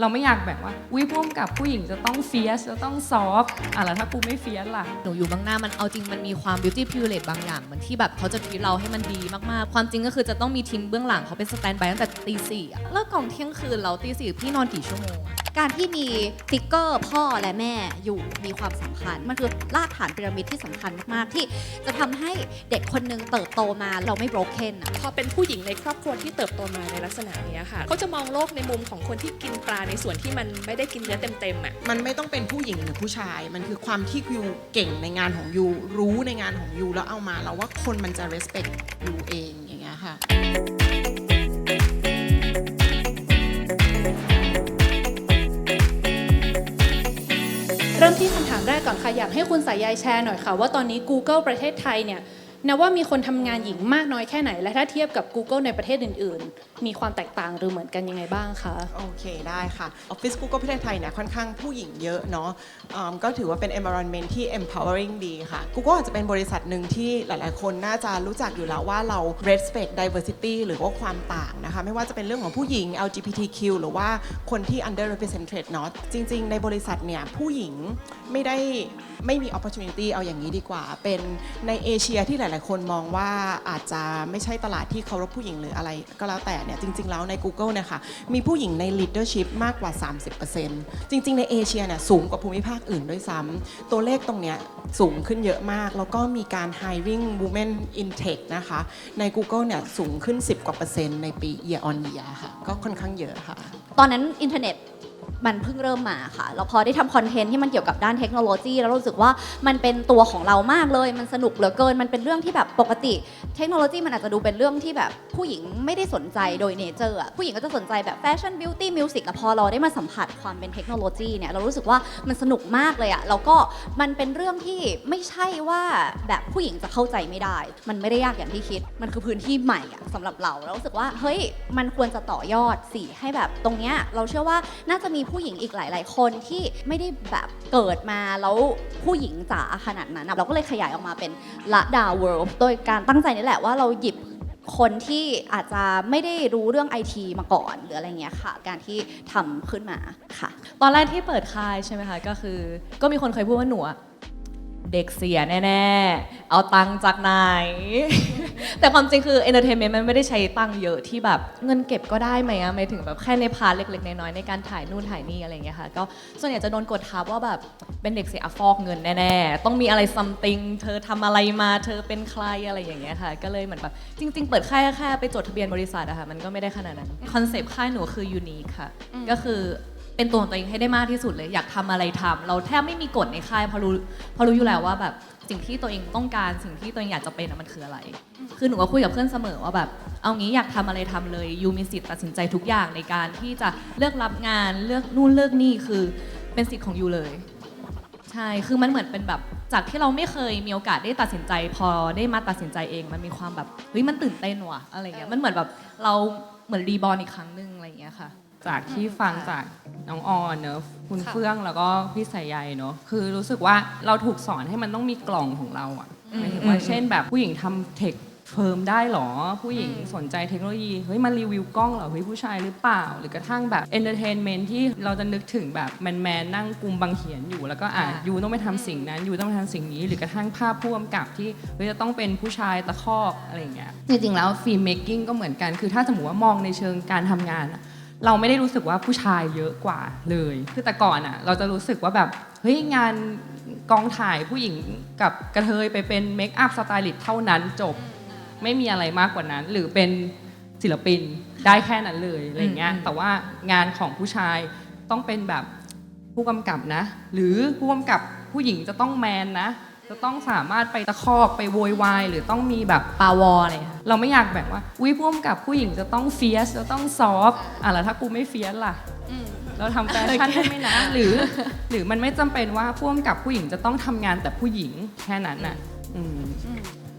เราไม่อยากแบบว่าอุ้ยพ่มกับผู้หญิงจะต้องเฟียสจะต้องซอฟอะแล้วถ้ากูไม่เฟียสล่ะ หนูอยู่บางหน้ามันเอาจริงมันมีความ beauty privilege บางอย่างเหมือนที่แบบเขาจะทีเราให้มันดีมากๆ ความจริงก็คือจะต้องมีทีมเบื้องหลังเขาเป็นสแตนบายตั้งแต่ตีสี่อะเลิกกองเที่ยงคืนเราตีสี่พี่นอนกี่ชั่วโมง การที่มีฟิกเกอร์พ่อและแม่อยู่มีความสำคัญ มันคือรากฐานพีระมิดที่สำคัญมาก ๆ ที่จะทำให้เด็กคนหนึงเติบโตมาเราไม่ broken อะ พอเป็นผู้หญิงในครอบครัวที่เติบโตมาในลักษณะเนี้ยค่ะเขาจะมองโลกในมุมของคนที่กินปลาในส่วนที่มันไม่ได้กินเนื้อเต็มๆอะมันไม่ต้องเป็นผู้หญิงหรือผู้ชาย มันคือความที่ยูเก่งในงานของยูรู้ในงานของยูแล้วเอามา แล้วว่าคนมันจะ respect ยูเองอย่างเงี้ยค่ะ เริ่มที่คำถามแรกก่อนค่ะ อยากให้คุณสายยายแชร์หน่อยค่ะ ว่าตอนนี้ Google ประเทศไทยเนี่ย นะว่ามีคนทำงานหญิงมากน้อยแค่ไหน และถ้าเทียบกับ Google ในประเทศอื่น ๆ มีความแตกต่างหรือเหมือนกันยังไงบ้างคะ โอเคได้ค่ะออฟฟิศกูก็ประเทศไทยเนี่ยค่อนข้างผู้หญิงเยอะเนาะอืมก็ถือว่าเป็น environment ที่ empowering ดีค่ะ Google อาจจะเป็นบริษัทหนึ่งที่หลาย ๆ คนน่าจะรู้จักอยู่แล้วว่าเรา respect diversity หรือว่าความต่างนะคะ ไม่ว่าจะเป็นเรื่องของผู้หญิง LGBTQ หรือว่าคนที่ underrepresented เนาะจริง ๆ ในบริษัทเนี่ยผู้หญิงไม่ได้ไม่มี opportunity เอาอย่างนี้ดีกว่า เป็นในเอเชียที่หลายๆ คนมองว่าอาจจะไม่ใช่ตลาดที่เคารพผู้หญิงหรืออะไรก็แล้วแต่เนี่ยจริง ๆ แล้วใน Google เนี่ยค่ะมีผู้หญิงใน leadership มากกว่า 30%จริง ๆ ในเอเชียเนี่ยสูงกว่าภูมิภาคอื่นด้วยซ้ำตัวเลขตรงเนี้ยสูงขึ้นเยอะมาก แล้วก็มีการ hiring women in tech นะคะใน Google เนี่ยสูงขึ้น 10 กว่าเปอร์เซ็นต์ในปี year on year ค่ะก็ค่อนข้างเยอะค่ะ ตอนนั้นอินเทอร์เน็ต มันเพิ่งเริ่มมาค่ะแล้วพอได้ทำคอนเทนต์ที่มันเกี่ยวกับด้านเทคโนโลยีแล้วรู้สึกว่ามันเป็นตัวของเรามากเลย มันสนุกเหลือเกิน มันเป็นเรื่องที่แบบปกติ เทคโนโลยีมันอาจจะดูเป็นเรื่องที่แบบผู้หญิงไม่ได้สนใจโดยเนเจอร์ผู้หญิงก็จะสนใจแบบแฟชั่นบิวตี้มิวสิกอะพอเราได้มาสัมผัสความเป็นเทคโนโลยีเนี่ยเรารู้สึกว่ามันสนุกมากเลยอะแล้วก็มันเป็นเรื่องที่ไม่ใช่ว่าแบบผู้หญิงจะเข้าใจไม่ได้ มันไม่ได้ยากอย่างที่คิด มันคือพื้นที่ใหม่อะสำหรับเราเรารู้สึกว่าเฮ้ยมันควรจะต่อยอดสิให้แบบตรงเนี้ยเราเชื่อว่าน่าจะมีผู้หญิงอีกหลาย ๆ คนที่ไม่ได้แบบเกิดมาแล้วผู้หญิงจ๋าขนาดนั้นอะเราก็เลยขยายออกมาเป็นละดาเวิลด์โดยการตั้งใจนี่แหละว่าเราหยิบคนที่อาจจะไม่ได้รู้เรื่องไอทีมาก่อนหรืออะไรเงี้ยค่ะ การที่ทำขึ้นมาค่ะ ตอนแรกที่เปิดค่ายใช่ไหมคะก็คือ ก็มีคนเคยพูดว่าหนู เด็กเสียแน่ๆ เอาตังค์จากไหน แต่ความจริงคือ entertainment มันไม่ได้ใช้ตังค์เยอะที่แบบเงินเก็บก็ได้ไหมอะหมายถึงแบบแค่ในพาร์ทเล็กๆ น้อยๆในการถ่ายนู่นถ่ายนี่อะไรอย่างเงี้ยค่ะ ก็ส่วนใหญ่จะโดนกดทับว่าแบบเป็นเด็กเสียฟอกเงินแน่ๆ ต้องมีอะไร something เธอทำอะไรมาเธอเป็นใครอะไรอย่างเงี้ยค่ะ ก็เลยเหมือนแบบจริง ๆ เปิดค่ายแค่ไปจดทะเบียนบริษัทอะค่ะมันก็ไม่ได้ขนาดนั้นคอนเซปต์ค่ายหนูคือ unique ค่ะก็คือ เป็นตัวของตัวเองให้ได้มากที่สุดเลย อยากทำอะไรทำเราแทบไม่มีกฎในค่ายเพราะรู้เพราะรู้อยู่แล้วว่าแบบสิ่งที่ตัวเองต้องการสิ่งที่ตัวเองอยากจะเป็นมันคืออะไร คือหนูก็คุยกับเพื่อนเสมอว่าแบบ เอางี้อยากทำอะไรทำเลยยูมีสิทธิ์ตัดสินใจทุกอย่างในการที่จะเลือกรับงานเลือกนู่นเลือกนี่คือเป็นสิทธิ์ของยูเลย ใช่ คือมันเหมือนเป็นแบบจากที่เราไม่เคยมีโอกาสได้ตัดสินใจ พอได้มาตัดสินใจเอง มันมีความแบบเฮ้ยมันตื่นเต้นว่ะอะไรเงี้ยมันเหมือนแบบเราเหมือนรีบอร์นอีกครั้งหนึ่งอะไรอย่างเงี้ยค่ะ จากที่ฟังจากน้องออนเนอะคุณเฟื่องแล้วก็พี่สายใยเนอะคือรู้สึกว่าเราถูกสอนให้มันต้องมีกล่องของเราอะหมายถึงว่าอืมเช่นแบบผู้หญิงทำเทคเฟิร์มได้เหรอ ผู้หญิงสนใจเทคโนโลยีเฮ้ยมารีวิวกล้องเหรอเฮ้ยผู้ชายหรือเปล่า หรือกระทั่งแบบเอนเตอร์เทนเมนต์ที่เราจะนึกถึงแบบแมนแมนๆนั่งกลุ่มบังเขียนอยู่แล้วก็อะยูต้องไปทำสิ่งนั้นยูต้องไปทำสิ่งนี้ หรือกระทั่งภาพผู้กำกับที่เฮ้ยจะต้องเป็นผู้ชายตะคอกอะไรอย่างเงี้ยจริงๆแล้วฟิล์มเมคกิ้งก็เหมือนกันคือถ้าสมมติว่ามองในเชิงการทำงานอะ เราไม่ได้รู้สึกว่าผู้ชายเยอะกว่าเลย คือแต่ก่อนอะเราจะรู้สึกว่าแบบ เฮ้ยงานกองถ่ายผู้หญิงกับกระเทยไปเป็นเมคอัพสไตลิสต์เท่านั้นจบไม่มีอะไรมากกว่านั้น หรือเป็นศิลปินได้แค่นั้นเลยอะไรเงี้ยอืมแต่ว่างานของผู้ชายต้องเป็นแบบผู้กำกับนะ หรือผู้กำกับผู้หญิงจะต้องแมนนะ จะต้องสามารถไปตะคอกไปโวยวายหรือต้องมีแบบปาวออะไรค่ะเราไม่อยากแบบว่าอุ้ยพ่วงกับผู้หญิงจะต้องเฟียสจะต้องซอฟอะแล้วถ้ากูไม่เฟียสล่ะเราทำแฟชั่นได้ไหมนะหรือ หรือมันไม่จำเป็นว่าพ่วงกับผู้หญิงจะต้องทำงานแต่ผู้หญิงแค่นั้นน่ะอืม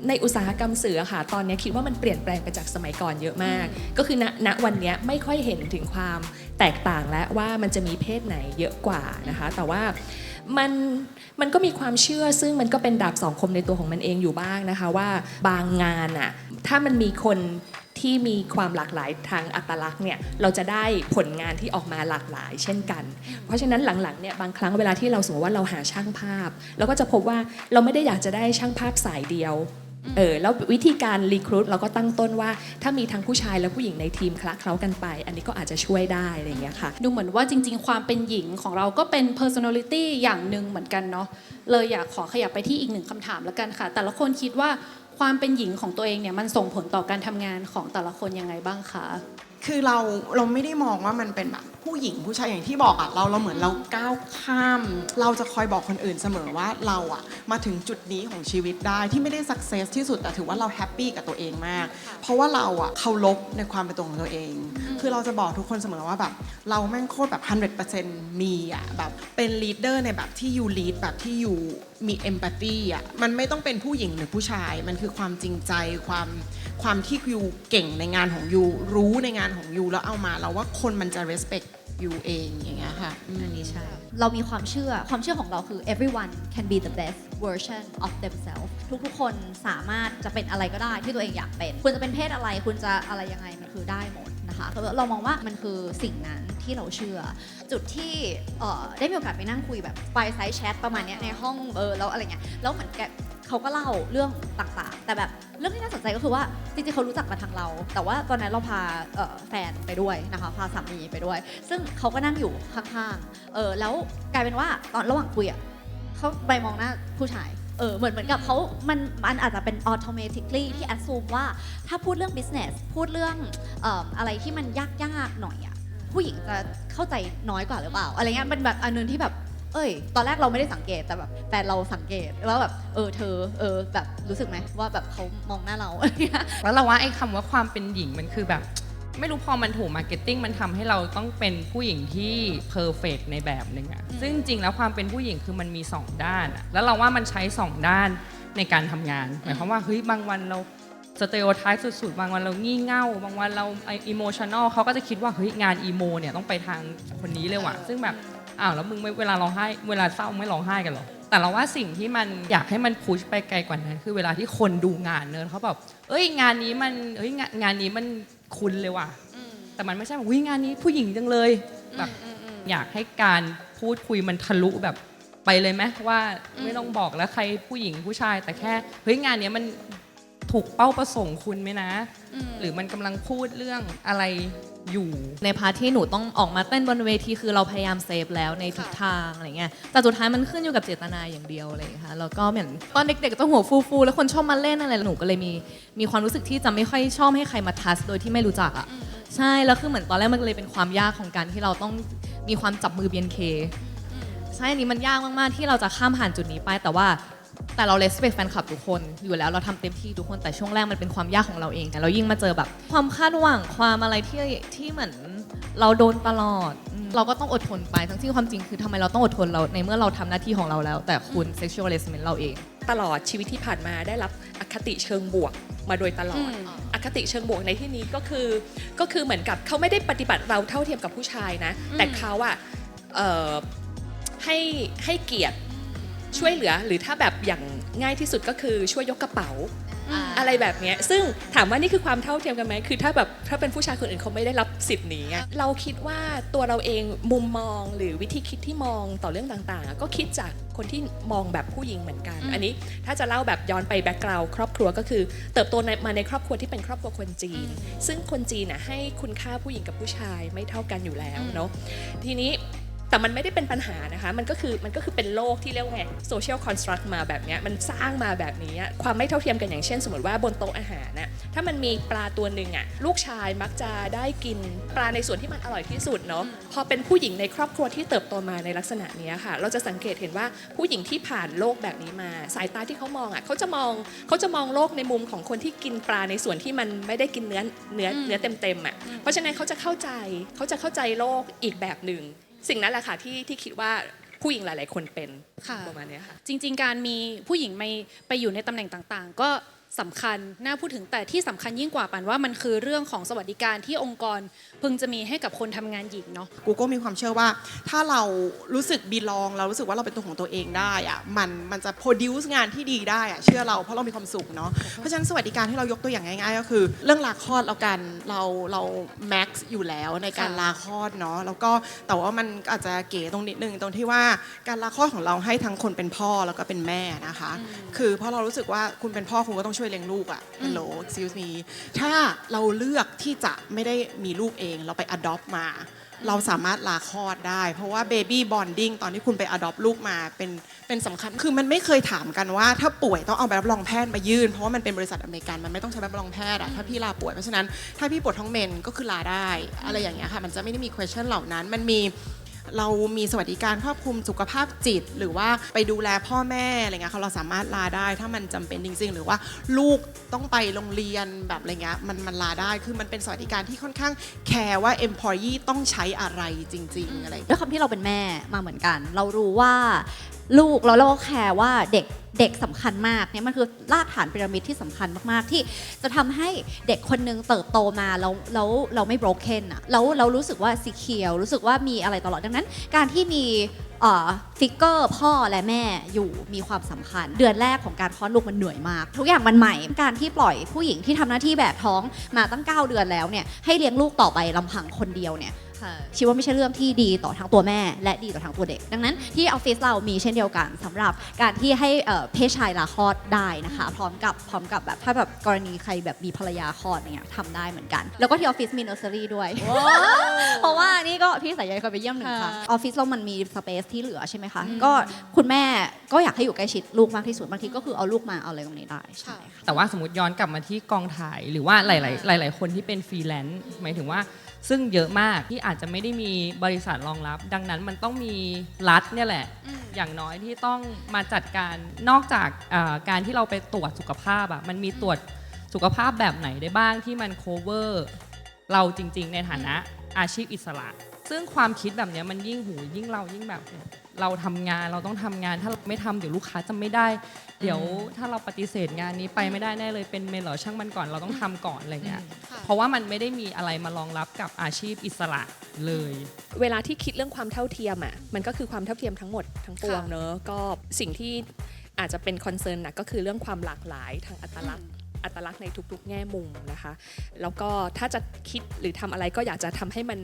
ในอุตสาหกรรมสื่ออะค่ะ ตอนนี้คิดว่ามันเปลี่ยนแปลงไปจากสมัยก่อนเยอะมาก ก็คือณณวันเนี้ยไม่ค่อยเห็นถึงความแตกต่างและว่ามันจะมีเพศไหนเยอะกว่านะคะ แต่ว่า มันมันก็มีความเชื่อซึ่งมันก็เป็นดาบสองคมในตัวของมันเองอยู่บ้างนะคะว่าบางงานอะถ้ามันมีคนที่มีความหลากหลายทางอัตลักษณ์เนี่ยเราจะได้ผลงานที่ออกมาหลากหลาย เช่นกัน เพราะฉะนั้นหลังๆเนี่ยบางครั้งเวลาที่เราสมมติว่าเราหาช่างภาพ เราก็จะพบว่าเราไม่ได้อยากจะได้ช่างภาพสายเดียว เออแล้ววิธีการรีครูดเราก็ตั้งต้นว่า ถ้ามีทั้งผู้ชายและผู้หญิงในทีมคละเคล้ากันไป อันนี้ก็อาจจะช่วยได้อะไรอย่างเงี้ยค่ะ ดูเหมือนว่าจริง ๆ ความเป็นหญิงของเราก็เป็น personality อย่างหนึ่งเหมือนกันเนาะเลยอยากขอขยับไปที่อีกหนึ่งคำถามแล้วกันค่ะ แต่ละคนคิดว่าความเป็นหญิงของตัวเองเนี่ยมันส่งผลต่อการทำงานของแต่ละคนยังไงบ้างคะ คือเราเราไม่ได้มองว่ามันเป็นแบบผู้หญิงผู้ชายอย่างที่บอกอะเราเราเหมือนเราก้าวข้าม เราจะคอยบอกคนอื่นเสมอว่าเราอะมาถึงจุดนี้ของชีวิตได้ที่ไม่ได้สักเซสที่สุดแต่ถือว่าเราแฮปปี้กับตัวเองมาก เพราะว่าเราอะเคารพในความเป็นตัวของตัวเอง คือเราจะบอกทุกคนเสมอว่าแบบเราแม่งโคตรแบบ 100%มีอะแบบเป็นลีดเดอร์ในแบบที่ยูลีดแบบที่ยูมีเอมพัตตีอะมันไม่ต้องเป็นผู้หญิงหรือผู้ชาย มันคือความจริงใจความความที่ยูเก่งในงานของยูรู้ในงานของยูแล้วเอามาเราว่าคนมันจะ respect ยูเองอย่างเงี้ยค่ะอันนี้ใช่ เรามีความเชื่อความเชื่อของเราคือ everyone can be the best version of themselves ทุกๆ คนสามารถจะเป็นอะไรก็ได้ที่ตัวเองอยากเป็น คุณจะเป็นเพศอะไร คุณจะอะไรยังไงมันคือได้หมด นะคะคือเรามองว่ามันคือสิ่งนั้นที่เราเชื่อ จุดที่ได้มีโอกาสไปนั่งคุยแบบไฟไซส์แชทประมาณนี้ในห้องเออแล้วอะไรเงี้ยแล้วเหมือนแกเขาก็เล่าเรื่องต่างๆ แต่แบบเรื่องที่น่าสนใจก็คือว่าจริงๆเขารู้จักมาทางเรา แต่ว่าตอนนั้นเราพาแฟนไปด้วยนะคะพาสามีไปด้วย ซึ่งเขาก็นั่งอยู่ข้างๆเออแล้วกลายเป็นว่าตอนระหว่างคุยอะเขาไปมองหน้าผู้ชาย เออเหมือนเหมือนกับเขามันมันอาจจะเป็น automatically ที่ assume ว่าถ้าพูดเรื่อง business พูดเรื่องเอ่ออะไรที่มันยากๆหน่อยอะผู้หญิงจะเข้าใจน้อยกว่าหรือเปล่า อะไรเงี้ยมันแบบอันนึงที่แบบ เอ้ย ตอนแรกเราไม่ได้สังเกตแต่แบบแฟนเราสังเกตแล้วแบบเออเธอเออแบบรู้สึกไหมว่าแบบเขามองหน้าเราอะไรเงี้ย แล้วเราว่าไอ้คำว่าความเป็นหญิงมันคือแบบ ไม่รู้พอมันถูกมาร์เก็ตติ้งมันทำให้เราต้องเป็นผู้หญิงที่เพอร์เฟกในแบบหนึ่งอะซึ่งจริงๆแล้วความเป็นผู้หญิงคือมันมี 2 ด้านอะแล้วเราว่ามันใช้ 2 ด้านในการทำงานหมายความว่าเฮ้ยบางวันเราสเต r โอไทป์สุดๆ บางวันเรางี่เง่า บางวันเราอิโมชันอลเขาก็จะคิดว่าเฮ้ยงานอีโมเนี่ยต้องไปทางคนนี้เลยว่ะ ซึ่งแบบอ้าวแล้วมึงไม่เวลาร้องไห้เวลาเศร้าไม่ร้องไห้กันเหรอ แต่เราว่าสิ่งที่มันอยากให้มันพุชไปไกลกว่านั้น คือเวลาที่คนดูงานเนอะเขาแบบเอ้ยงานนี้มันเอ้ยงานงานนี้มัน คุณเลยว่ะ แต่มันไม่ใช่แบบวิงานนี้ผู้หญิงจังเลยแบบอยากให้การพูดคุยมันทะลุแบบไปเลยไหมว่าไม่ต้องบอกแล้วใครผู้หญิงผู้ชายแต่แค่เฮ้ยงานเนี้ยมัน ถูกเป้าประสงค์คุณไหมนะ หรือมันกำลังพูดเรื่องอะไรอยู่ ในพาร์ทที่หนูต้องออกมาเต้นบนเวทีคือเราพยายามเซฟแล้วในทุกทางอะไรเงี้ยแต่สุดท้ายมันขึ้นอยู่กับเจตนาอย่างเดียวอะไรอย่างเลยค่ะแล้วก็เหมือนตอนเด็กๆจะหัวฟูๆแล้วคนชอบมาเล่นอะไรหนูก็เลยมีมีความรู้สึกที่จะไม่ค่อยชอบให้ใครมาทัสโดยที่ไม่รู้จักอะใช่แล้วคือเหมือนตอนแรกมันเลยเป็นความยากของการที่เราต้องมีความจับมือ BNK ใช่อันนี้มันยากมากๆที่เราจะข้ามผ่านจุดนี้ไป แต่ว่า แต่เรา respect แฟนคลับทุกคนอยู่แล้วเราทำเต็มที่ทุกคนแต่ช่วงแรกมันเป็นความยากของเราเองแต่เรายิ่งมาเจอแบบความคาดหวังความอะไรที่ที่เหมือนเราโดนตลอดอืมเราก็ต้องอดทนไปทั้งที่ความจริงคือทำไมเราต้องอดทนเราในเมื่อเราทำหน้าที่ของเราแล้ว แต่คุณ sexual harassment เราเอง ตลอดชีวิตที่ผ่านมาได้รับอคติเชิงบวกมาโดยตลอดอคติเชิงบวกในที่นี้ก็คือก็คือเหมือนกับเขาไม่ได้ปฏิบัติเราเท่าเทียมกับผู้ชายนะ แต่เขาอะเอ่อให้ให้เกียรติ ช่วยเหลือหรือถ้าแบบอย่างง่ายที่สุดก็คือช่วยยกกระเป๋า อะไรแบบเนี้ยซึ่งถามว่านี่คือความเท่าเทียมกันไหมคือถ้าแบบถ้าเป็นผู้ชายคนอื่นเขาไม่ได้รับสิทธิ์นี้ไงเราคิดว่าตัวเราเองมุมมองหรือวิธีคิดที่มองต่อเรื่องต่างๆอะก็คิดจากคนที่มองแบบผู้หญิงเหมือนกัน อันนี้ถ้าจะเล่าแบบย้อนไปแบ็กกราวด์ครอบครัวก็คือ เติบโตในมาในครอบครัวที่เป็นครอบครัวคนจีน ซึ่งคนจีนน่ะให้คุณค่าผู้หญิงกับผู้ชายไม่เท่ากันอยู่แล้วเนาะทีนี้ แต่มันไม่ได้เป็นปัญหานะคะ มันก็คือมันก็คือเป็นโลกที่เรียกว่าไงโซเชียลคอนสตรักมาแบบนี้มันสร้างมาแบบนี้ ความไม่เท่าเทียมกันอย่างเช่น สมมติว่าบนโต๊ะอาหารน่ะถ้ามันมีปลาตัวหนึ่งอะลูกชายมักจะได้กินปลาในส่วนที่มันอร่อยที่สุดเนาะพอเป็นผู้หญิงในครอบครัวที่เติบโตมาในลักษณะนี้ค่ะ เราจะสังเกตเห็นว่าผู้หญิงที่ผ่านโลกแบบนี้มา สายตาที่เขามองอะเขาจะมองเขาจะมองโลกในมุมของคนที่กินปลาในส่วนที่มันไม่ได้กินเนื้อเนื้อเนื้อเต็มๆอะเพราะฉะนั้นเขาจะเข้าใจเขาจะเข้าใจโลกอีกแบบหนึ่ง สิ่งนั้นแหละค่ะที่ที่คิดว่าผู้หญิงหลาย ๆ คนเป็นค่ะประมาณเนี้ยค่ะ จริง ๆ การมีผู้หญิงไปไปอยู่ในตำแหน่งต่างๆ ก็ สำคัญน่าพูดถึงแต่ที่สำคัญยิ่งกว่าปันว่ามันคือเรื่องของสวัสดิการที่องค์กรพึงจะมีให้กับคนทำงานหญิงเนาะ Google มีความเชื่อว่า ถ้าเรารู้สึกบีลอง เรารู้สึกว่าเราเป็นตัวของตัวเองได้อะมันมันจะ produce งานที่ดีได้อะเชื่อเราเพราะเรามีความสุขเนาะเพราะฉะนั้นสวัสดิการที่เรายกตัวอย่างง่ายๆ ก็คือ เรื่องลาคลอดแล้วกันเราเรา max อยู่แล้วในการค่ะลาคลอดเนาะแล้วก็แต่ว่ามันอาจจะเก๋ตรงนิดนึงตรงที่ว่าการลาคลอดของเราให้ทั้งคนเป็นพ่อแล้วก็เป็นแม่นะคะ คือเพราะเรารู้สึกว่าคุณเป็นพ่อคุณก็ต้องช่วยเลี้ยงลูกอะ hello excuse me ถ้าเราเลือกที่จะไม่ได้มีลูกเองเราไป adopt มา เราสามารถลาคลอดได้ เพราะว่า baby bonding ตอนที่คุณไป adopt ลูกมาเป็นเป็นสำคัญ คือมันไม่เคยถามกันว่า ถ้าป่วยต้องเอาใบรับรองแพทย์มายื่น เพราะว่ามันเป็นบริษัทอเมริกันมันไม่ต้องใช้ใบรับรองแพทย์อะถ้าพี่ลาป่วยเพราะฉะนั้นถ้าพี่ปวดท้องเมนก็คือลาได้ อะไรอย่างเงี้ยค่ะมันจะไม่ได้มี question เหล่านั้นมันมี เรามีสวัสดิการครอบคลุมสุขภาพจิต หรือว่าไปดูแลพ่อแม่อะไรเงี้ยค่ะเราสามารถลาได้ถ้ามันจำเป็นจริง ๆ หรือว่าลูกต้องไปโรงเรียนแบบอะไรเงี้ยมันมันลาได้คือมันเป็นสวัสดิการที่ค่อนข้างแคร์ว่า employee ต้องใช้อะไรจริง ๆ อะไรด้วยความที่เราเป็นแม่มาเหมือนกัน เรารู้ว่า ลูกแล้วเราก็แคร์ว่าเด็กเด็กสำคัญมากเนี่ยมันคือรากฐานพีระมิดที่สำคัญมากๆ ที่จะทำให้เด็กคนนึงเติบโตมาแล้วแล้วเราไม่ broken อะแล้วเรารู้สึกว่าสีเขียวรู้สึกว่ามีอะไรตลอดดังนั้น การที่มีฟิกเกอร์พ่อและแม่อยู่มีความสำคัญ เดือนแรกของการคลอดลูกมันเหนื่อยมาก ทุกอย่างมันใหม่ การที่ปล่อยผู้หญิงที่ทำหน้าที่แบบท้องมาตั้ง 9 เดือนแล้วเนี่ยให้เลี้ยงลูกต่อไปลำพังคนเดียวเนี่ย คิดว่าไม่ใช่เรื่องที่ดีต่อทั้งตัวแม่ และดีต่อทั้งตัวเด็ก ดังนั้นที่ออฟฟิศเรามีเช่นเดียวกันสำหรับการที่ให้เอ่อเพศชายลาคลอดได้นะคะ พร้อมกับพร้อมกับแบบถ้าแบบกรณีใครแบบมีภรรยาคลอดเนี่ยทำได้เหมือนกัน แล้วก็ที่ออฟฟิศมีเนอร์เซอรี่ด้วย เพราะว่านี่ก็พี่สายใยเคยไปเยี่ยมหนึ่งครั้งออฟฟิศเรามันมีสเปซที่เหลือใช่ไหมคะ ก็คุณแม่ก็อยากให้อยู่ใกล้ชิดลูกมากที่สุดบางทีก็คือเอาลูกมาเอาอะไรตรงนี้ได้ใช่ค่ะแต่ว่าสมมติย้อนกลับมาที่กองถ่ายหรือว่าหลาย ๆ หลาย ๆ คนที่เป็นฟรีแลนซ์หมายถึงว่า ซึ่งเยอะมากที่อาจจะไม่ได้มีบริษัทรองรับ ดังนั้นมันต้องมีรัฐเนี่ยแหละ อย่างน้อยที่ต้องมาจัดการนอกจากเอ่อการที่เราไปตรวจสุขภาพอะมันมีตรวจสุขภาพแบบไหนได้บ้างที่มัน cover เราจริง ๆ ในฐานะอาชีพอิสระ ซึ่งความคิดแบบเนี้ยมันยิ่งหูยิ่งเรายิ่งแบบ เราทำงานเราต้องทำงาน ถ้าเราไม่ทำเดี๋ยวลูกค้าจะไม่ได้ เดี๋ยวถ้าเราปฏิเสธงานนี้ไปไม่ได้แน่เลยเป็นเมนเหรอช่างมันก่อนเราต้องทำก่อนอะไรเงี้ยเพราะว่ามันไม่ได้มีอะไรมารองรับกับอาชีพอิสระเลย เวลาที่คิดเรื่องความเท่าเทียมอะมันก็คือความเท่าเทียมทั้งหมดทั้งปวงเนอะก็สิ่งที่อาจจะเป็นคอนเซิร์นนะก็คือเรื่องความหลากหลายทางอัตลักษณ์ อัตลักษณ์ในทุกๆ แง่มุมนะคะ แล้วก็ถ้าจะคิดหรือทำอะไรก็อยากจะทำให้มัน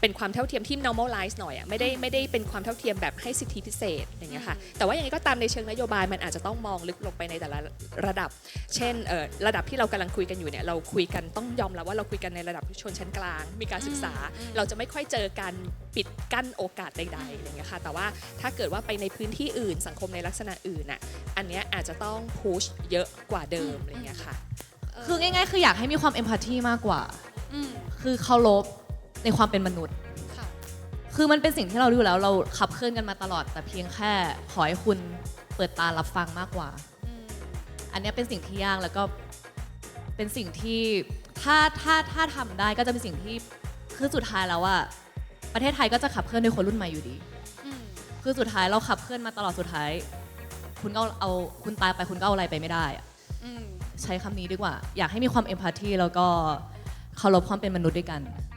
เป็นความเท่าเทียมที่ normalize หน่อยอะไม่ได้ไม่ได้เป็นความเท่าเทียมแบบให้สิทธิพิเศษอย่างเงี้ยค่ะแต่ว่าอย่างไรก็ตามในเชิงนโยบายมันอาจจะต้องมองลึกลงไปในแต่ละระดับ เช่นเอ่อระดับที่เรากำลังคุยกันอยู่เนี่ยเราคุยกันต้องยอมรับว่าเราคุยกันในระดับชนชั้นกลาง มีการศึกษา เราจะไม่ค่อยเจอการปิดกั้นโอกาสใดๆอะไรเงี้ยค่ะแต่ว่าถ้าเกิดว่าไปในพื้นที่อื่น สังคมในลักษณะอื่นน่ะอันเนี้ยอาจจะต้องพุชเยอะกว่าเดิมอะไรเงี้ยค่ะคือง่ายๆ คืออยากให้มีความเอมพัตตีมากกว่าคือเคารพในความเป็นมนุษย์ค่ะคือมันเป็นสิ่งที่เรารู้อยู่แล้วเราขับเคลื่อนกันมาตลอด แต่เพียงแค่ขอให้คุณเปิดตารับฟังมากกว่า อันเนี้ยเป็นสิ่งที่ยากแล้วก็เป็นสิ่งที่ถ้าถ้าถ้าทำได้ก็จะเป็นสิ่งที่คือสุดท้ายแล้วอะ ประเทศไทยก็จะขับเคลื่อนโดยคนรุ่นใหม่อยู่ดี คือสุดท้ายเราขับเคลื่อนมาตลอดสุดท้าย คุณก็เอาเอาคุณตายไปคุณก็เอาอะไรไปไม่ได้อะใช้คำนี้ดีกว่า อยากให้มีความเอมพัตตีแล้วก็เคารพความเป็นมนุษย์ด้วยกันค่ะใช่